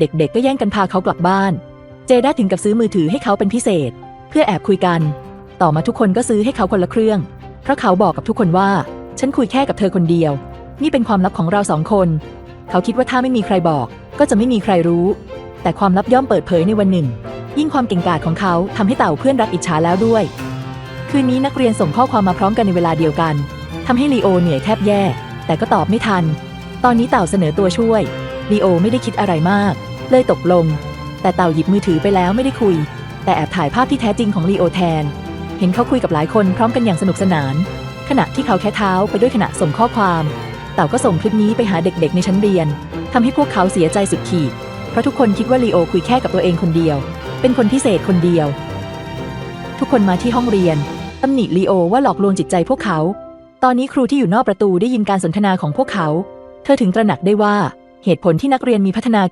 เด็กๆ ก็แย่งกันพาเขากลับบ้าน เจได้ถึงกับซื้อมือถือให้เขาเป็นพิเศษ เพื่อแอบคุยกัน ต่อมาทุกคนก็ซื้อให้เขาคนละเครื่อง เพราะเขาบอกกับทุกคนว่า ฉันคุยแค่กับเธอคนเดียว นี่เป็นความลับของเราสองคน เขาคิดว่าถ้าไม่มีใครบอก ก็จะไม่มีใครรู้ แต่ความลับย่อมเปิดเผยในวันหนึ่ง ยิ่งความเก่งกาจของเขาทำให้เต่าเพื่อนรักอิจฉาแล้วด้วย คืนนี้นักเรียนส่งข้อความมาพร้อมกันในเวลาเดียวกันทำให้ลีโอเหนื่อยแทบแย่ แต่ก็ตอบไม่ทัน ตอนนี้เต่าเสนอตัวช่วยลีโอไม่ได้คิดอะไรมาก เลยตกลง แต่เต่าหยิบมือถือไปแล้วไม่ได้คุย แต่แอบถ่ายภาพที่แท้จริงของลีโอแทน เห็นเขาคุยกับหลายคนพร้อมกันอย่างสนุกสนาน ขณะที่เขาแค่เท้าไปด้วยขณะส่งข้อความ เต่าก็ส่งคลิปนี้ไปหาเด็กๆ ในชั้นเรียนทำให้พวกเขาเสียใจสุดขีด เพราะทุกคนคิดว่าลีโอคุยแค่กับตัวเองคนเดียว เป็นคนพิเศษคนเดียว ทุกคนมาที่ห้องเรียนตำหนิลีโอว่าหลอกลวงจิตใจพวกเขา ตอนนี้ครูที่อยู่นอกประตูได้ยินการสนทนาของพวกเขา เธอถึงตระหนักได้ว่าเหตุผลที่นักเรียนมีพัฒนา